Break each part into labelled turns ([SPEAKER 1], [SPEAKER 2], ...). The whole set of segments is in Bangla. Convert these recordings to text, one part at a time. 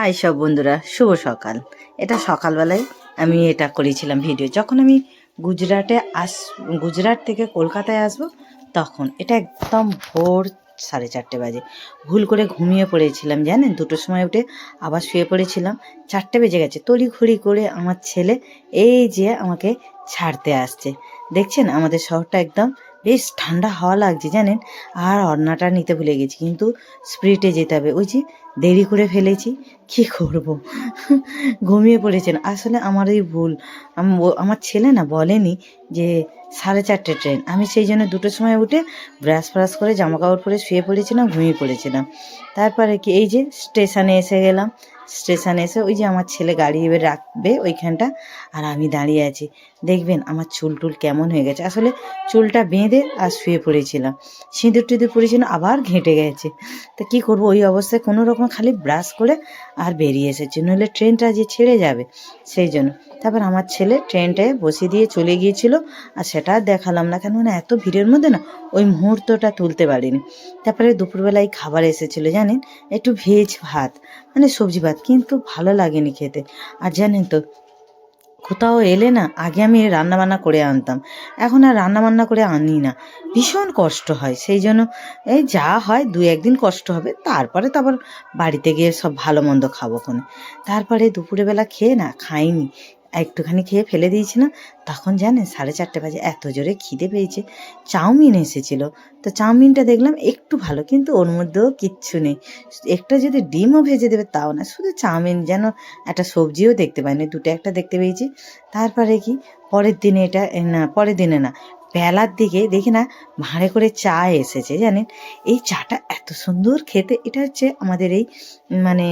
[SPEAKER 1] হাই সব বন্ধুরা, শুভ সকাল। এটা সকালবেলায় আমি এটা করেছিলাম ভিডিও যখন আমি গুজরাটে আস, গুজরাট থেকে কলকাতায় আসব, তখন এটা একদম ভোর সাড়ে চারটে বাজে। ভুল করে ঘুমিয়ে পড়েছিলাম, জানেন? দুটোর সময় উঠে আবার শুয়ে পড়েছিলাম। চারটে বেজে গেছে। তড়িঘড়ি করে আমার ছেলে এই যে আমাকে ছাড়তে আসছে। দেখছেন? আমাদের শহরটা একদম বেশ ঠান্ডা হাওয়া লাগছে, জানেন? আর অন্নাটা নিতে ভুলে গেছি। কিন্তু স্প্রিটে যেতে হবে। ওই যে দেরি করে ফেলেছি। কি করব? ঘুমিয়ে পড়েছেন। আসলে আমারই ভুল আমার ছেলে না বলেনি যে সাড়ে চারটে ট্রেন। আমি সেই জন্য দুটোর সময় উঠে ব্রাশ ফ্রাশ করে জামা কাপড় পরে শুয়ে পড়েছিলাম, ঘুমিয়ে পড়েছিলাম। তারপরে কি, এই যে স্টেশনে এসে গেলাম। স্টেশনে এসে ওই যে আমার ছেলে গাড়ি এবার রাখবে ওইখানটা আর আমি দাঁড়িয়ে আছি। দেখবেন আমার চুল টুল কেমন হয়ে গেছে। আসলে চুলটা বেঁধে আর শুয়ে পড়েছিলাম। সিঁদুর টিঁদুর পড়েছিলাম আবার ঘেঁটে গেছে। তা কী করব? ওই অবস্থায় কোনো রকম খালি ব্রাশ করে আর বেরিয়ে এসেছি। নইলে ট্রেনটা যে ছেড়ে যাবে, সেই জন্য। তারপর আমার ছেলে ট্রেনটায় বসিয়ে দিয়ে চলে গিয়েছিল আর সেটা দেখালাম না। কেন না এত ভিড়ের মধ্যে না ওই মুহূর্তটা তুলতে পারিনি। তারপরে দুপুরবেলায় খাবার এসেছিল, জানেন? একটু ভেজ ভাত মানে সবজি ভাত, কিন্তু ভালো লাগেনি খেতে। আর জানেন তো কোথাও এলে না, আগে আমি রান্নাবান্না করে আনতাম। এখন আর রান্নাবান্না করে আনি না। ভীষণ কষ্ট হয়, সেই জন্য এই যা হয় দু একদিন কষ্ট হবে, তারপরে তো আবার বাড়িতে গিয়ে সব ভালো মন্দ খাব কোনে। তারপরে দুপুরে বেলা খেয়ে না, খাইনি। একটুখানি খেয়ে ফেলে দিয়েছি না? তখন জানেন সাড়ে চারটে বাজে এত জোরে খিদে পেয়েছে। চাউমিন এসেছিল। তো চাউমিনটা দেখলাম একটু ভালো, কিন্তু ওর মধ্যেও কিচ্ছু নেই। একটা যদি ডিমও ভেজে দেবে তাও না, শুধু চাউমিন যেন একটা সবজিও দেখতে পাইনি দুটো একটা দেখতে পেয়েছি। তারপরে কি? পরের দিনে এটা না, পরের দিনে না, বেলার দিকে দেখি না, ভাঁড়ে করে চা এসেছে জানেন? এই চাটা এত সুন্দর খেতে, এটা হচ্ছে আমাদের এই মানে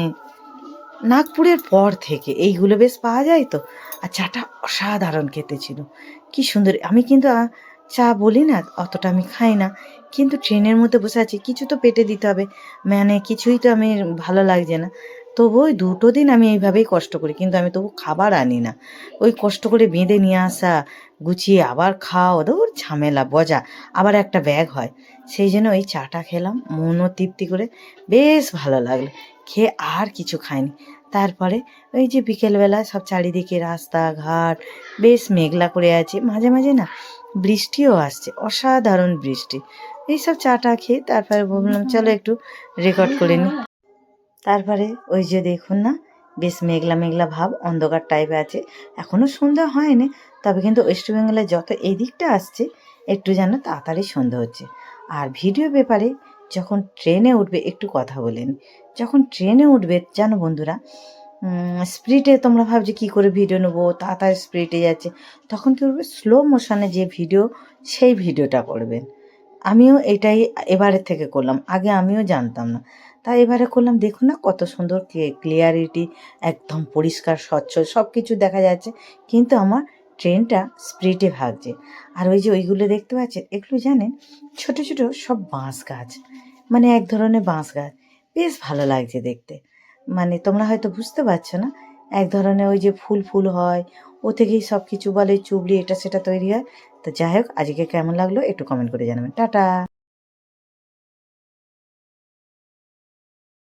[SPEAKER 1] নাগপুরের পর থেকে এইগুলো বেশ পাওয়া যায় তো। আর চাটা অসাধারণ খেতে ছিল। কি সুন্দর। আমি কিন্তু চা বলি না, অতটা আমি খাই না। কিন্তু ট্রেনের মধ্যে বসে আছি, কিছু তো পেটে দিতে হবে। মানে কিছুই তো আমি ভালো লাগছে না। তবু ওই দুটো দিন আমি এইভাবেই কষ্ট করি, কিন্তু আমি তবু খাবার আনি না। ওই কষ্ট করে বেঁধে নিয়ে আসা, গুছিয়ে আবার খাওয়া, ওদের ঝামেলা বজা আবার একটা ব্যাগ হয়। সেই জন্য ওই চাটা খেলাম, মনও তৃপ্তি করে, বেশ ভালো লাগল। খেয়ে আর কিছু খাইনি। তারপরে ওই যে বিকেলবেলা সব চারিদিকে রাস্তাঘাট বেশ মেঘলা করে আছে। মাঝে মাঝে না বৃষ্টিও আসছে, অসাধারণ বৃষ্টি। এইসব চাটা খেয়ে তারপরে ভাবলাম, চলো একটু রেকর্ড করে নিই। তারপরে ওই যে দেখুন না, বেশ মেঘলা মেঘলা ভাব, অন্ধকার টাইপে আছে। এখনও সন্ধ্যা হয়নি, তবে কিন্তু ওয়েস্ট বেঙ্গলে যত এই দিকটা আসছে, একটু যেন তাড়াতাড়ি সন্ধ্যা হচ্ছে। আর ভিডিও ব্যাপারে যখন ট্রেনে উঠবে, একটু কথা বলেন যখন ট্রেনে উঠবে, জানো বন্ধুরা স্পিডে তোমরা ভাবছ কী করে ভিডিও নেব, তাড়াতাড়ি স্পিডে যাচ্ছে, তখন কী করবে? স্লো মোশনে যে ভিডিও সেই ভিডিওটা করবেন আমিও এটাই এবারের থেকে করলাম, আগে আমিও জানতাম না। তাই এবারে করলাম, দেখুন না কত সুন্দর ক্লিয়ারিটি একদম পরিষ্কার, স্বচ্ছ সব কিছু দেখা যাচ্ছে। কিন্তু আমার ট্রেনটা স্প্রিটে ভাগছে। আর ওই যে ওইগুলো দেখতে পাচ্ছেন, এগুলো জানেন, ছোট ছোট সব বাঁশ গাছ মানে এক ধরনের বাঁশ গাছ। বেশ ভালো লাগছে দেখতে। মানে তোমরা হয়তো বুঝতে পারছ না, এক ধরনের ওই যে ফুল ফুল হয়, ও থেকেই সব কিছু বলে, চুবড়ি, এটা সেটা তৈরি হয়। তো যাই হোক, আজকে কেমন লাগল একটু কমেন্ট করে জানাবেন। টাটা!